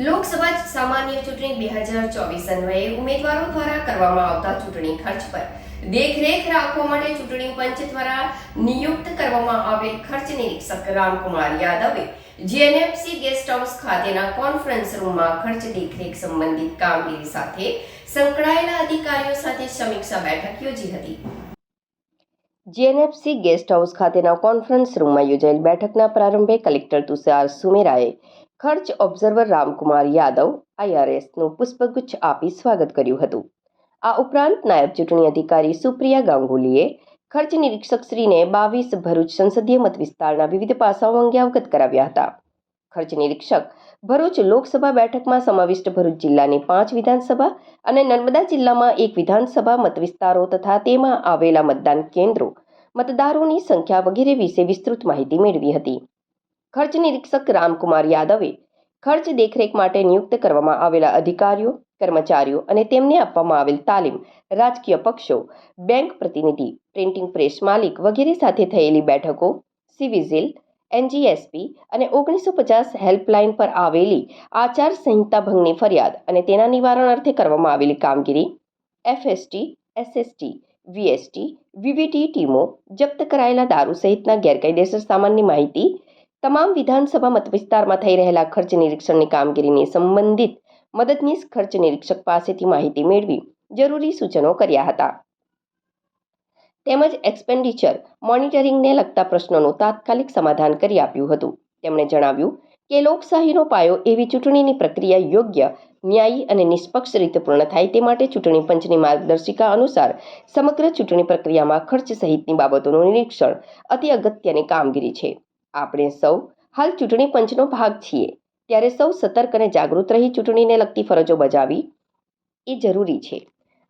લોકસભા સામાન્ય ચૂંટણી બે હજાર ચોવીસ અન્વયે ઉમેદવારો દ્વારા કરવામાં આવતા ચૂંટણી ખર્ચ પર દેખરેખ રાખવા માટે ચૂંટણી પંચ દ્વારા નિયુક્ત કરવામાં આવેલ ખર્ચ નિરીક્ષક રામકુમાર યાદવે જીએનએફસી ગેસ્ટ હાઉસ ખાતેના કોન્ફરન્સ રૂમમાં ખર્ચ દેખરેખ સંબંધિત કામગીરી સાથે સંકળાયેલા અધિકારીઓ સાથે સમીક્ષા બેઠક યોજી હતી. જીએનએફસી ગેસ્ટ હાઉસ ખાતેના કોન્ફરન્સ રૂમમાં યોજાયેલ બેઠકના પ્રારંભે કલેક્ટર તુષાર સુમેરાએ ખર્ચ ઓબ્ઝર્વર રામકુમાર યાદવ આઈઆરએસનું પુષ્પગુચ્છ આપી સ્વાગત કર્યું હતું. આ ઉપરાંત નાયબ ચૂંટણી અધિકારી સુપ્રિયા ગાંગુલીએ ખર્ચ નિરીક્ષક શ્રીને બાવીસ ભરૂચ સંસદીય મત વિસ્તારના વિવિધ પાસાઓ અંગે અવગત કરાવ્યા હતા. ખર્ચ નિરીક્ષક ભરૂચ લોકસભા બેઠકમાં સમાવિષ્ટ ભરૂચ જિલ્લાની પાંચ વિધાનસભા અને નર્મદા જિલ્લામાં એક વિધાનસભા મત વિસ્તારો તથા તેમાં આવેલા મતદાન કેન્દ્રો, મતદારોની સંખ્યા વગેરે વિશે વિસ્તૃત માહિતી મેળવી હતી. ખર્ચ નિરીક્ષક રામકુમાર યાદવે ખર્ચ દેખરેખ માટે નિયુક્ત કરવામાં આવેલા અધિકારીઓ, કર્મચારીઓ અને તેમને આપવામાં આવેલ તાલીમ, રાજકીય પક્ષો, બેંક પ્રતિનિધિ, પ્રિન્ટિંગ પ્રેસ માલિક વગેરે સાથે થયેલી બેઠકો સિવિઝિલ એનજીએસપી અને ઓગણીસો પચાસ હેલ્પલાઇન પર આવેલી આચાર સંહિતા ભંગની ફરિયાદ અને તેના નિવારણ અર્થે કરવામાં આવેલી કામગીરી, એફએસટી, એસએસટી, વીએસટી, વીવીટી ટીમો જપ્ત કરાયેલા દારૂ સહિતના ગેરકાયદેસર સામાનની માહિતી તમામ વિધાનસભા મતવિસ્તારમાં થઈ રહેલા ખર્ચ નિરીક્ષણની કામગીરીને સંબંધિત મદદનીશ ખર્ચ નિરીક્ષક પાસેથી માહિતી મેળવી જરૂરી સૂચનો કર્યા હતા. તેમજ એક્સપેન્ડિચર મોનિટરિંગને લગતા પ્રશ્નોનું તાત્કાલિક સમાધાન કરી આપ્યું હતું. તેમણે જણાવ્યું કે લોકશાહીનો પાયો એવી ચૂંટણીની પ્રક્રિયા યોગ્ય, ન્યાયી અને નિષ્પક્ષ રીતે પૂર્ણ થાય તે માટે ચૂંટણી પંચની માર્ગદર્શિકા અનુસાર સમગ્ર ચૂંટણી પ્રક્રિયામાં ખર્ચ સહિતની બાબતોનું નિરીક્ષણ અતિ અગત્યની કામગીરી છે. આપણે સૌ હાલ ચૂંટણી પંચનો ભાગ છીએ. ત્યારે સૌ સતર્ક અને જાગૃત રહી ચૂંટણીને લગતી ફરજો બજાવી એ જરૂરી છે.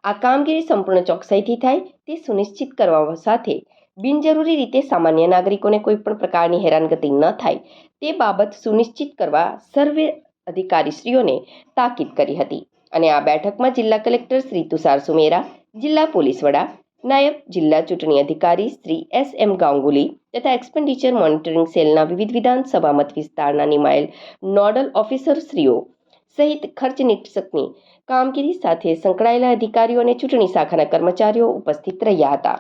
આ કામગીરી સંપૂર્ણ ચોકસાઈથી થાય તે સુનિશ્ચિત કરવા સાથે બિનજરૂરી રીતે સામાન્ય નાગરિકોને કોઈ પણ પ્રકારની હેરાનગતિ ન થાય તે બાબત સુનિશ્ચિત કરવા સર્વે અધિકારીશ્રીઓને તાકીદ કરી હતી. અને આ બેઠકમાં જિલ્લા કલેક્ટર શ્રી તુષાર સુમેરા, જિલ્લા પોલીસ વડા નાયબ જિલ્લા ચૂંટણી અધિકારી શ્રી એસ એમ ગાંગુલી તથા એક્સપેન્ડિચર મોનિટરિંગ સેલના વિવિધ વિધાનસભા મત વિસ્તારના નિમાયેલ નોડલ ઓફિસરશ્રીઓ સહિત ખર્ચ નિરીક્ષકની કામગીરી સાથે સંકળાયેલા અધિકારીઓ અને ચૂંટણી શાખાના કર્મચારીઓ ઉપસ્થિત રહ્યા હતા.